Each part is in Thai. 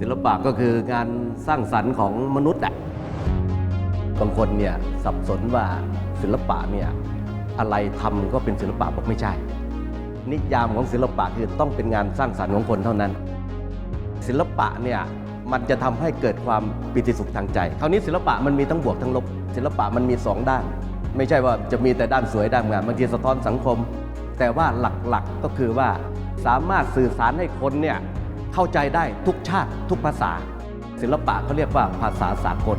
ศิลปะก็คืองานสร้างสรรค์ของมนุษย์อะบางคนเนี่ยสับสนว่าศิลปะเนี่ยอะไรทำก็เป็นศิลปะบอกไม่ใช่ นิยามของศิลปะคือต้องเป็นงานสร้างสรรค์ของคนเท่านั้น ศิลปะเนี่ยมันจะทำให้เกิดความปิติสุขทางใจ คราวนี้ศิลปะมันมีทั้งบวกทั้งลบ ศิลปะมันมีสองด้าน ไม่ใช่ว่าจะมีแต่ด้านสวยด้านงามบางทีสะท้อนสังคม แต่ว่าหลักๆก็คือว่าสามารถสื่อสารให้คนเนี่ย เข้าใจได้ทุกชาติทุกภาษา ศิลปะเขาเรียกว่าภาษาสากล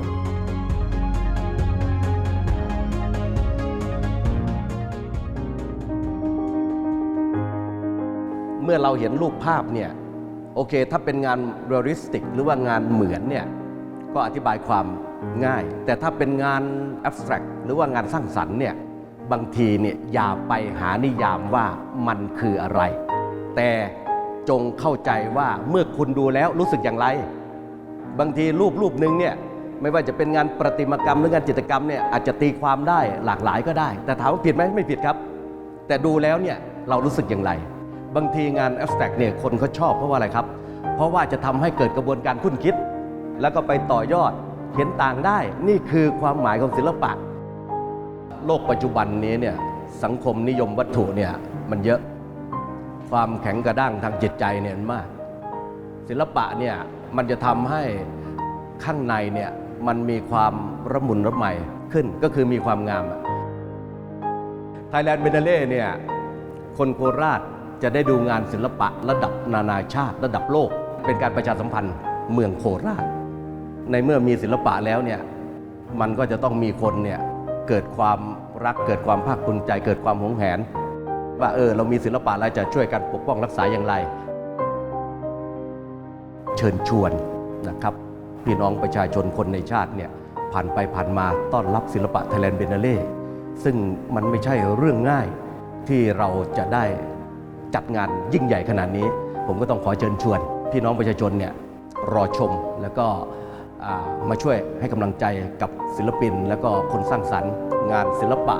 เมื่อเราเห็นรูปภาพเนี่ยโอเค ถ้าเป็นงานเรียลลิสติก หรือว่างานเหมือนเนี่ยก็อธิบายความง่าย แต่ถ้าเป็นงานแอบสแตรกหรือว่างานสร้างสรรค์เนี่ยบางทีเนี่ยอย่าไปหานิยามว่ามันคืออะไร แต่ จงเข้าใจว่าเมื่อคุณดูแล้วรู้สึกอย่างไร บางทีรูปรูปหนึ่งเนี่ยไม่ว่าจะเป็นงานประติมากรรมหรืองานจิตรกรรมเนี่ยอาจจะตีความได้หลากหลายก็ได้ แต่ถามว่าผิดไหมไม่ผิดครับ แต่ดูแล้วเนี่ยเรารู้สึกอย่างไร บางทีงาน abstract เนี่ยคนเขาชอบเพราะว่าอะไรครับ เพราะว่าจะทำให้เกิดกระบวนการคุ้นคิด แล้วก็ไปต่อยอดเห็นต่างได้ นี่คือความหมายของศิลปะ โลกปัจจุบันนี้เนี่ยสังคมนิยมวัตถุเนี่ยมันเยอะ ความแข็งกระด้างทางจิตใจเนี่ยมาก ศิลปะเนี่ยมันจะทำให้ข้างในเนี่ยมันมีความระมุนระไมขึ้นก็คือมีความงามไทยแลนด์เบเนเล่เนี่ยคนโคราชจะได้ดูงานศิลปะระดับนานาชาติระดับโลก เป็นการประชาสัมพันธ์เมืองโคราช ในเมื่อมีศิลปะแล้วเนี่ยมันก็จะต้องมีคนเนี่ยเกิดความรักเกิดความภาคภูมิใจ เกิดความหวงแหน ว่าเออเรามีศิลปะแล้วจะช่วยกันปกป้องรักษาอย่างไร เชิญชวนนะครับพี่น้องประชาชนคนในชาติเนี่ยผ่านไปผ่านมาต้อนรับศิลปะไทยแลนด์เบเนเล่ซึ่งมันไม่ใช่เรื่องง่ายที่เราจะได้จัดงานยิ่งใหญ่ขนาดนี้ ผมก็ต้องขอเชิญชวน พี่น้องประชาชนเนี่ยรอชมแล้วก็มาช่วยให้กำลังใจกับศิลปิน แล้วก็คนสร้างสรรค์ งานศิลปะ